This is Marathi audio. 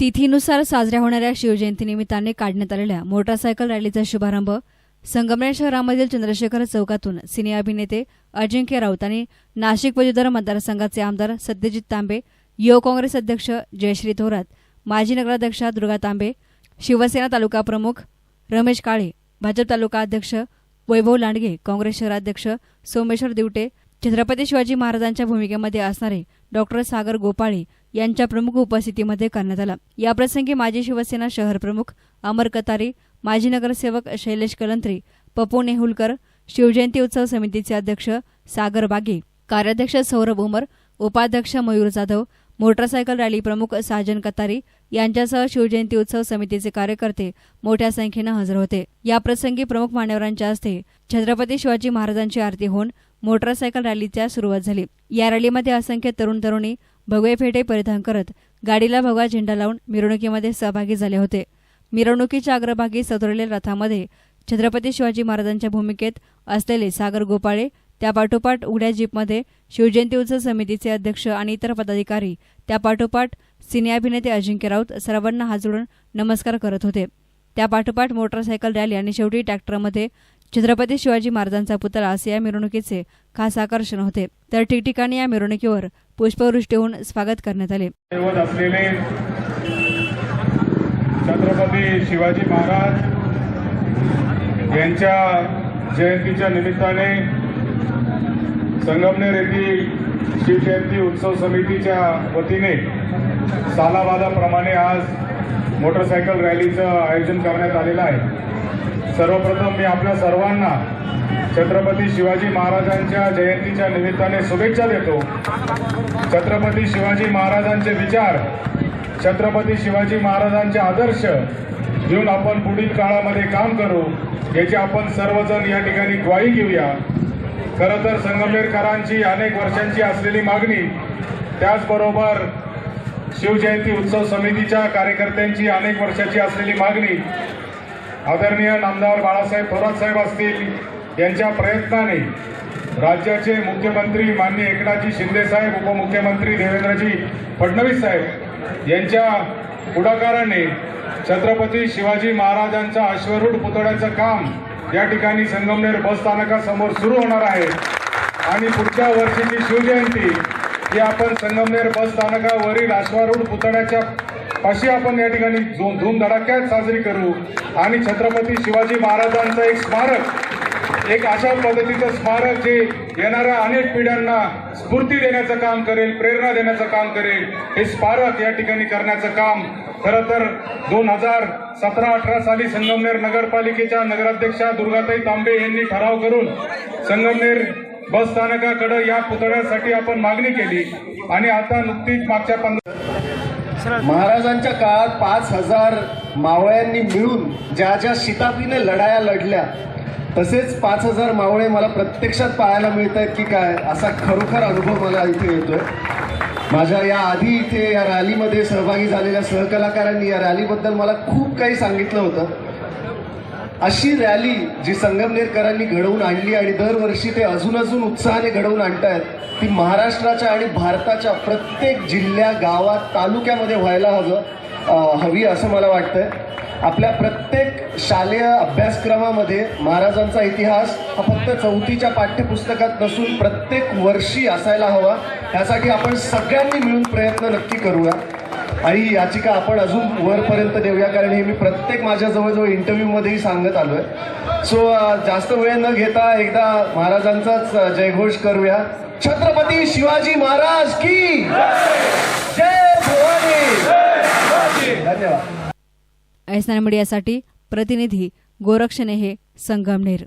तिथीनुसार साजऱ्या होणाऱ्या शिवजयंतीनिमित्ताने काढण्यात आलेल्या मोटारसायकल रॅलीचा शुभारंभ संगमनेर शहरामधील चंद्रशेखर चौकातून सिने अभिनेते अजिंक्य राऊत आणि नाशिक पदवीधर मतदारसंघाचे आमदार सत्यजित तांबे युवक काँग्रेस अध्यक्ष जयश्री थोरात माजी नगराध्यक्षा दुर्गा तांबे शिवसेना तालुका प्रमुख रमेश काळे भाजप तालुका अध्यक्ष वैभव लांडगे काँग्रेस शहराध्यक्ष सोमेश्वर दिवटे छत्रपती शिवाजी महाराजांच्या भूमिकेमध्ये असणारे डॉक्टर सागर गोपाळे यांच्या प्रमुख उपस्थितीमध्ये करण्यात आला. याप्रसंगी माजी शिवसेना शहर प्रमुख अमर कतारी माजी नगरसेवक शैलेश कलंत्री पप्पू नेहुलकर शिवजयंती उत्सव समितीचे अध्यक्ष सागर बागे कार्याध्यक्ष सौरभ उमर उपाध्यक्ष मयूर जाधव मोटरसायकल रॅली प्रमुख साजन कतारी यांच्यासह शिवजयंती उत्सव समितीचे कार्यकर्ते मोठ्या संख्येनं हजर होते. याप्रसंगी प्रमुख मान्यवरांच्या हस्ते छत्रपती शिवाजी महाराजांची आरती होऊन मोटरसायकल रॅलीच्या सुरुवात झाली. या रॅलीमध्ये असंख्य तरुण तरुणी भगवे फेटे परिधान करत गाडीला भगवा झेंडा लावून मिरवणुकीमध्ये सहभागी झाले होते. मिरवणुकीच्या अग्रभागी सजवलेल्या रथामध्ये छत्रपती शिवाजी महाराजांच्या भूमिकेत असलेले सागर गोपाळे त्यापाठोपाठ उघड्या जीपमध्ये शिवजयंती उत्सव समितीचे अध्यक्ष आणि इतर पदाधिकारी त्यापाठोपाठ सिने अभिनेते अजिंक्य राऊत सर्वांना हात जोडून नमस्कार करत होते. त्यापाठोपाठ मोटरसायकल रॅली आणि शेवटी ट्रॅक्टरमध्ये छत्रपती शिवाजी महाराजांचा पुतळा असे या मिरवणुकीचे खास आकर्षण होते. तर ठिकठिकाणी या मिरवणुकीवर पुष्पवृष्टी होऊन स्वागत करण्यात आले. असलेले छत्रपती शिवाजी महाराज यांच्या जयंतीच्या निमित्ताने संगमनेर येथील शिवजयंती उत्सव समितीच्या वतीने सालाबादाप्रमाणे आज मोटरसायकल रॅलीचं आयोजन करण्यात आलेलं आहे. सर्वप्रथम मी आपल्या सर्वांना छत्रपती शिवाजी महाराजांच्या जयंतीच्या निमित्ताने शुभेच्छा देतो. छत्रपती शिवाजी महाराजांचे विचार छत्रपती शिवाजी महाराजांचे आदर्श घेऊन आपण पुढील काळामध्ये काम करू याची आपण सर्वजण या ठिकाणी ग्वाही घेऊया. खरं तर संगमेरकरांची अनेक वर्षांची असलेली मागणी त्याचबरोबर शिवजयंती उत्सव समितीच्या कार्यकर्त्यांची अनेक वर्षाची असलेली मागणी. आदरणीय नामदार बाळासाहेब थोरात साहेब असतील यांच्या प्रयत्नाने राज्याचे मुख्यमंत्री माननीय एकनाथजी शिंदे साहेब उपमुख्यमंत्री देवेंद्रजी फडणवीस साहेब यांच्या पुढाकाराने छत्रपती शिवाजी महाराजांच्या अश्वरूढ पुतळ्याचं काम या ठिकाणी संगमनेर बस स्थानकासमोर सुरू होणार आहे. आणि पुढच्या वर्षीची शिवजयंती की आपण संगमनेर बस स्थानकावरील अश्वारूढ पुतळ्याच्या पाशी आपण या ठिकाणी धूमधडाक्यात साजरी करू. आणि छत्रपती शिवाजी महाराजांचं एक स्मारक एक अशा पद्धतीचं स्मारक जे येणाऱ्या अनेक पिढ्यांना स्फूर्ती देण्याचं काम करेल प्रेरणा देण्याचं काम करेल हे स्मारक या ठिकाणी करण्याचं काम खरं तर दोन हजार सतरा अठरा साली संगमनेर नगरपालिकेच्या नगराध्यक्षा दुर्गाताई तांबे यांनी ठराव करून संगमनेर बसस्थानकाकडे या पुतळ्यासाठी आपण मागणी केली आणि आता नुकतीच मागच्या पंधरा महाराजांच्या काळात पाच हजार मावळ्यांनी मिळून ज्या ज्या शिताफीने लढाया लढल्या तसेच पाच हजार मावळे मला प्रत्यक्षात पाहायला मिळत आहेत की काय असा खरोखर अनुभव मला इथे येतोय. माझ्या या आधी इथे या रॅलीमध्ये सहभागी झालेल्या सहकलाकारांनी या रॅलीबद्दल मला खूप काही सांगितलं होतं. अशी रॅली जी संगमनेरकरांनी घडवून आणली आणि दरवर्षी ते अजून अजून उत्साहाने घडवून आणतायत ती महाराष्ट्राच्या आणि भारताच्या प्रत्येक जिल्ह्या गावात तालुक्यामध्ये व्हायला हवं हवी असं मला वाटतंय. आपल्या प्रत्येक शालेय अभ्यासक्रमामध्ये महाराजांचा इतिहास हा फक्त चौथीच्या पाठ्यपुस्तकात नसून प्रत्येक वर्षी असायला हवा. ह्यासाठी आपण सगळ्यांनी मिळून प्रयत्न नक्की करूया. आणि याचिका आपण अजून वरपर्यंत देऊया कारण हे मी प्रत्येक माझ्या जवळजवळ इंटरव्ह्यूमध्येही सांगत आलोय. सो जास्त वेळ न घेता एकदा महाराजांचाच जयघोष करूया. छत्रपती शिवाजी महाराज की? जय भवानी! धन्यवाद. ऐसना मीडियासाठी प्रतिनिधी गोरक्षणे हे संगमनेर.